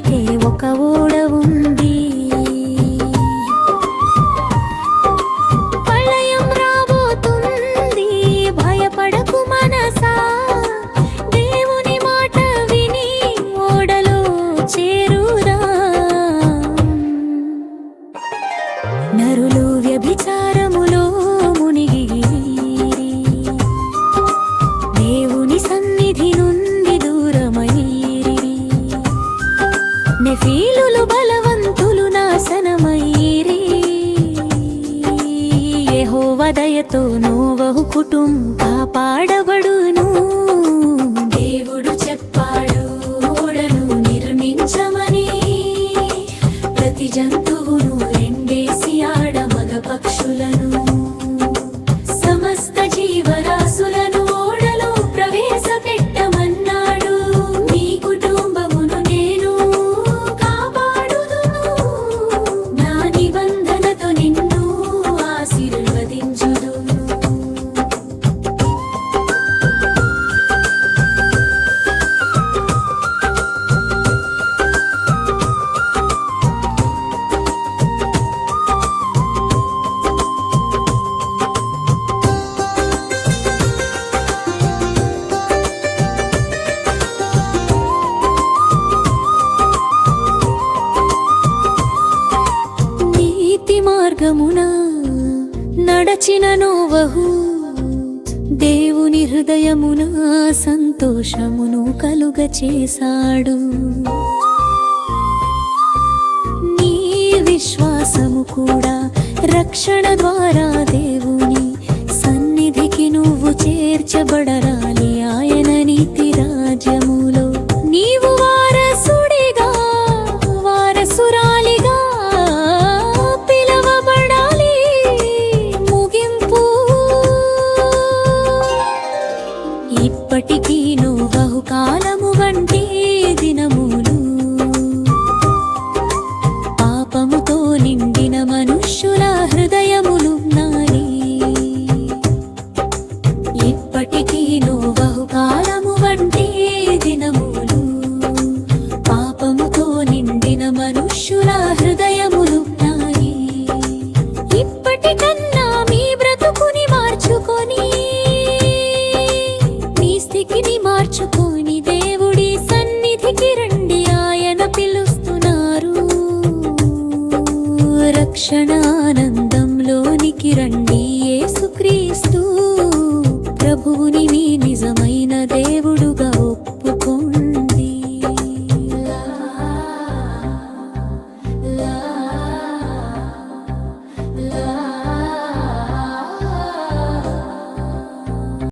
ఊరికే ఒక ఊరు దయతో నోవహు కుటుంబం పాడబడును. దేవుడు చెప్పాడు నిర్మించమని ప్రతి జంతు మార్గమున నడచిన నోవహు దేవుని హృదయమున సంతోషమును కలుగ చేశాడు నీ విశ్వాసము కూడా రక్షణ ద్వారా ఇప్పటికీ నువ్వు బహుకాలము వంటి దినములు. పాపముతో నిండిన మనుష్యుల హృదయములు నాని ఇప్పటికీ నువ్వు బహుకాలము వంటి దినములు. పాపముతో నిండిన మనుష్యుల హృదయ ఆనందంలోనికి రండి యేసుక్రీస్తు. ప్రభువుని